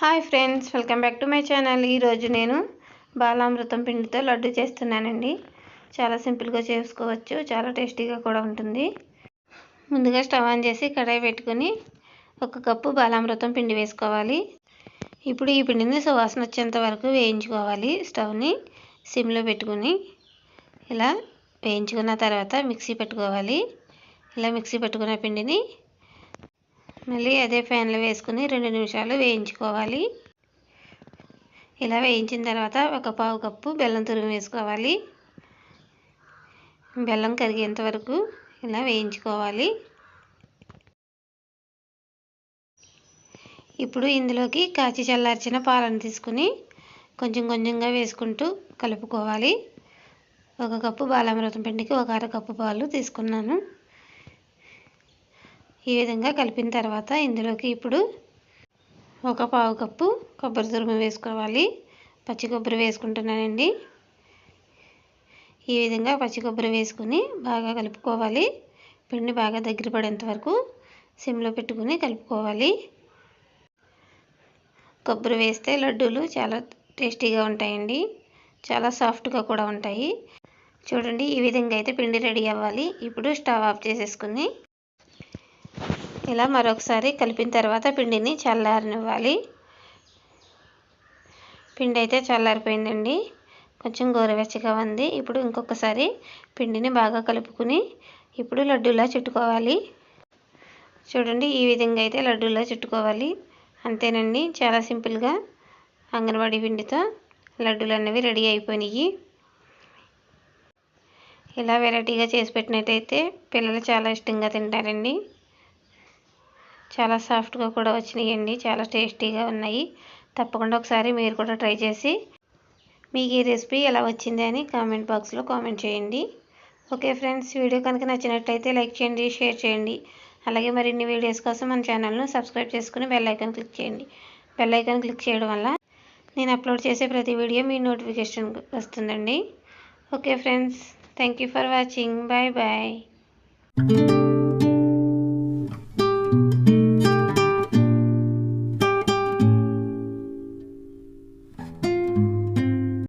Hi friends welcome back to my channel. ఈరోజు నేను బాలామృతం పిండితో లడ్డు చేస్తున్నానండి. చాలా సింపుల్గా చేసుకోవచ్చు చాలా టేస్టీగా కూడా ఉంటుంది. ముందుగా స్టవ్ ఆన్ చేసి కడాయి పెట్టుకొని ఒక కప్పు బాలామృతం పిండి వేసుకోవాలి. ఇప్పుడు ఈ పిండిని సువాసన వచ్చేంత వరకు వేయించుకోవాలి. స్టవ్ని సిమ్లో పెట్టుకుని ఇలా వేయించుకున్న తర్వాత మిక్సీ పెట్టుకోవాలి. ఇలా మిక్సీ పెట్టుకున్న పిండిని మళ్ళీ అదే ఫ్యాన్లో వేసుకుని రెండు నిమిషాలు వేయించుకోవాలి. ఇలా వేయించిన తర్వాత ఒక పావు కప్పు బెల్లం తురుము వేసుకోవాలి. బెల్లం కరిగేంత వరకు ఇలా వేయించుకోవాలి. ఇప్పుడు ఇందులోకి కాచి చల్లార్చిన పాలను తీసుకుని కొంచెం కొంచెంగా వేసుకుంటూ కలుపుకోవాలి. ఒక కప్పు బాలామృతం పిండికి ఒక అర కప్పు పాలు తీసుకున్నాను. ఈ విధంగా కలిపిన తర్వాత ఇందులోకి ఇప్పుడు ఒక పావు కప్పు కొబ్బరి తురుము వేసుకోవాలి. పచ్చి కొబ్బరి వేసుకుంటున్నానండి. ఈ విధంగా పచ్చి కొబ్బరి వేసుకుని బాగా కలుపుకోవాలి. పిండి బాగా దగ్గర పడేంత వరకు సిమ్లో పెట్టుకుని కలుపుకోవాలి. కొబ్బరి వేస్తే లడ్డూలు చాలా టేస్టీగా ఉంటాయండి. చాలా సాఫ్ట్గా కూడా ఉంటాయి. చూడండి ఈ విధంగా అయితే పిండి రెడీ అవ్వాలి. ఇప్పుడు స్టవ్ ఆఫ్ చేసేసుకుని ఇలా మరొకసారి కలిపిన తర్వాత పిండిని చల్లారనివ్వాలి. పిండి అయితే చల్లారిపోయిందండి. కొంచెం గోరువెచ్చగా ఉంది. ఇప్పుడు ఇంకొకసారి పిండిని బాగా కలుపుకుని ఇప్పుడు లడ్డూలా చుట్టుకోవాలి. చూడండి ఈ విధంగా అయితే లడ్డూలా చుట్టుకోవాలి. అంతేనండి చాలా సింపుల్గా అంగన్వాడీ పిండితో లడ్డూలు అనేవి రెడీ అయిపోయినాయి. ఇలా వెరైటీగా చేసి పెట్టినట్టయితే పిల్లలు చాలా ఇష్టంగా తింటారండి. చాలా సాఫ్ట్గా కూడా వచ్చినాయండి. చాలా టేస్టీగా ఉన్నాయి. తప్పకుండా ఒకసారి మీరు కూడా ట్రై చేసి మీకు ఈ రెసిపీ ఎలా వచ్చింది అని కామెంట్ బాక్స్లో కామెంట్ చేయండి. ఓకే ఫ్రెండ్స్ వీడియో కనుక నచ్చినట్టయితే లైక్ చేయండి షేర్ చేయండి. అలాగే మరిన్ని వీడియోస్ కోసం మన ఛానల్ను సబ్స్క్రైబ్ చేసుకుని బెల్ ఐకాన్ క్లిక్ చేయండి. బెల్ ఐకాన్ క్లిక్ చేయడం వల్ల నేను అప్లోడ్ చేసే ప్రతి వీడియో మీ నోటిఫికేషన్ వస్తుందండి. Okay friends thank for watching. Bye bye.